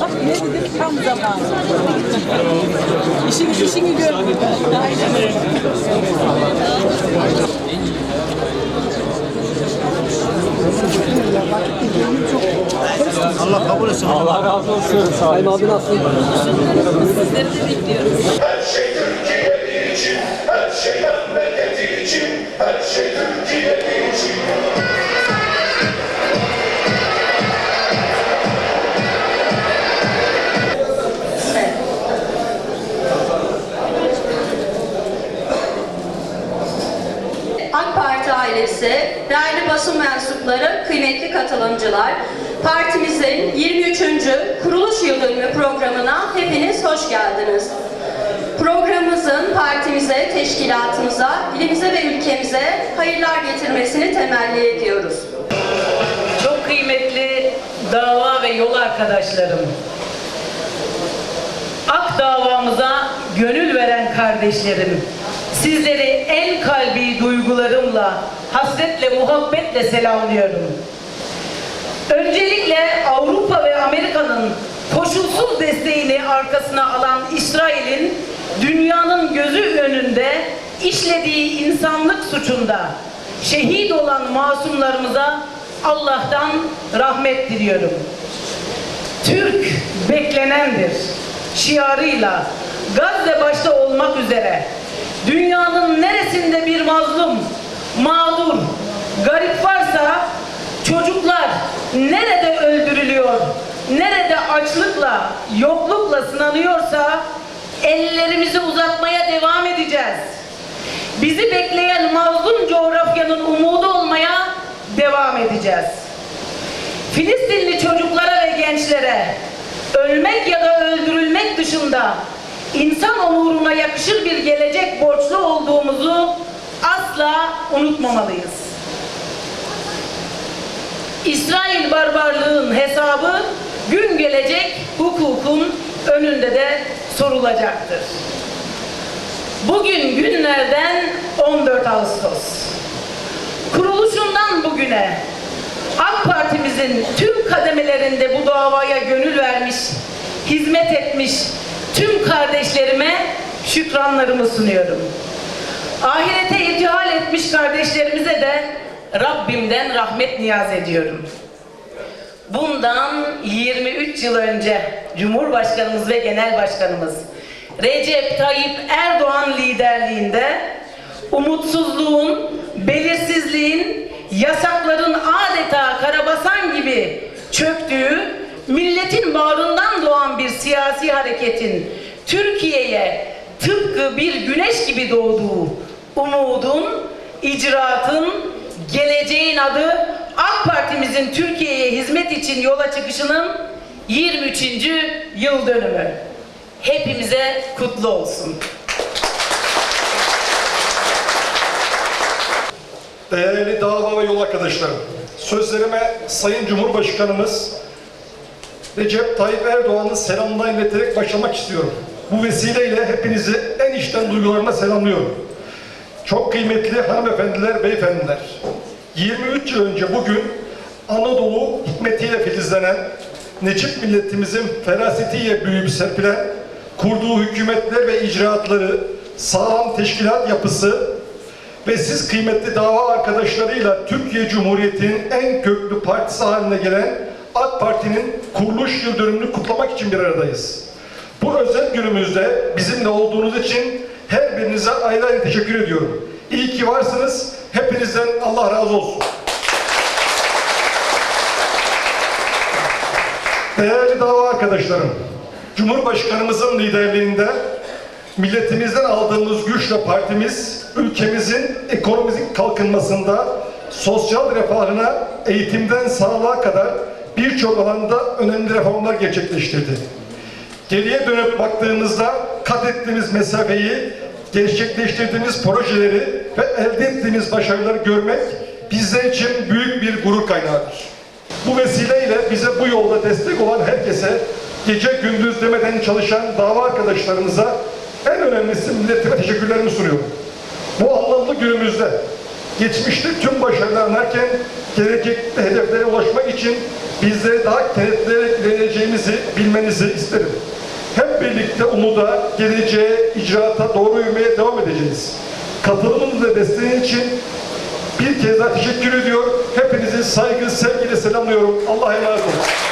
Bak ne dedim tam zamanı. İşin işini öyle. Allah kabul etsin. Allah razı olsun. Sayın abi nasıl? Sizleri de bekliyoruz. Her şey Türkiye için, Parti ailesi, değerli basın mensupları, kıymetli katılımcılar, partimizin 23. kuruluş yıl dönümü programına hepiniz hoş geldiniz. Programımızın partimize, teşkilatımıza, ilimize ve ülkemize hayırlar getirmesini temenni ediyoruz. Çok kıymetli dava ve yol arkadaşlarım. Ak davamıza gönül veren kardeşlerim. Sizleri en kalbi duygularımla, hasretle, muhabbetle selamlıyorum. Öncelikle Avrupa ve Amerika'nın koşulsuz desteğini arkasına alan İsrail'in dünyanın gözü önünde işlediği insanlık suçunda şehit olan masumlarımıza Allah'tan rahmet diliyorum. Türk beklenendir şiarıyla Gazze başta olmak üzere dünyanın neresinde bir mazlum, mağdur, garip varsa çocuklar nerede öldürülüyor, nerede açlıkla, yoklukla sınanıyorsa ellerimizi uzatmaya devam edeceğiz. Bizi bekleyen mazlum coğrafyanın umudu olmaya devam edeceğiz. Filistinli çocuklara ve gençlere ölmek ya da öldürülmek dışında insan onuruna yakışır bir gelecek borçlu olduğumuzu asla unutmamalıyız. İsrail barbarlığın hesabı gün gelecek hukukun önünde de sorulacaktır. Bugün günlerden 14 Ağustos. Kuruluşundan bugüne AK Partimizin tüm kademelerinde bu davaya gönül vermiş, hizmet etmiş tüm kardeşlerime şükranlarımı sunuyorum. Ahirete irtihal etmiş kardeşlerimize de Rabbimden rahmet niyaz ediyorum. Bundan 23 yıl önce Cumhurbaşkanımız ve Genel Başkanımız Recep Tayyip Erdoğan liderliğinde umutsuzluğun, belirsizliğin, yasakların adeta karabasan gibi çöktüğü, milletin bağrından doğan bir siyasi hareketin Türkiye'ye tıpkı bir güneş gibi doğduğu umudun, icraatın, geleceğin adı AK Partimizin Türkiye'ye hizmet için yola çıkışının 23. yıl dönümü. Hepimize kutlu olsun. Değerli dava ve yol arkadaşlarım, sözlerime Sayın Cumhurbaşkanımız Recep Tayyip Erdoğan'ın selamlarını ileterek başlamak istiyorum. Bu vesileyle hepinizi en içten duygularımla selamlıyorum. Çok kıymetli hanımefendiler, beyefendiler. 23 yıl önce bugün Anadolu hikmetiyle filizlenen, Necip milletimizin ferasetiyle büyüyüp serpilen, kurduğu hükümetler ve icraatları, sağlam teşkilat yapısı, ve siz kıymetli dava arkadaşlarıyla Türkiye Cumhuriyeti'nin en köklü partisi haline gelen AK Parti'nin kuruluş yıl dönümünü kutlamak için bir aradayız. Bu özel günümüzde bizimle olduğunuz için her birinize ayrı ayrı teşekkür ediyorum. İyi ki varsınız. Hepinizden Allah razı olsun. Değerli dava arkadaşlarım, Cumhurbaşkanımızın liderliğinde milletimizden aldığımız güçle partimiz ülkemizin ekonomik kalkınmasında sosyal refahına eğitimden sağlığa kadar birçok alanda önemli reformlar gerçekleştirdi. Geriye dönüp baktığımızda kat ettiğimiz mesafeyi, gerçekleştirdiğimiz projeleri ve elde ettiğimiz başarıları görmek bizler için büyük bir gurur kaynağıdır. Bu vesileyle bize bu yolda destek olan herkese, gece gündüz demeden çalışan dava arkadaşlarımıza en önemlisi milletime teşekkürlerimi sunuyorum. Bu anlamlı günümüzde geçmişte tüm başarılar erken gelecekte hedeflere ulaşmak için bizleri daha kenetlenerek ilerleyeceğimizi bilmenizi isterim. Hep birlikte umuda, geleceğe, icraata doğru yürümeye devam edeceğiz. Katılımınız ve desteğin için bir kez daha teşekkür ediyor. Hepinizi saygı, sevgiyle selamlıyorum. Allah'a emanet olun.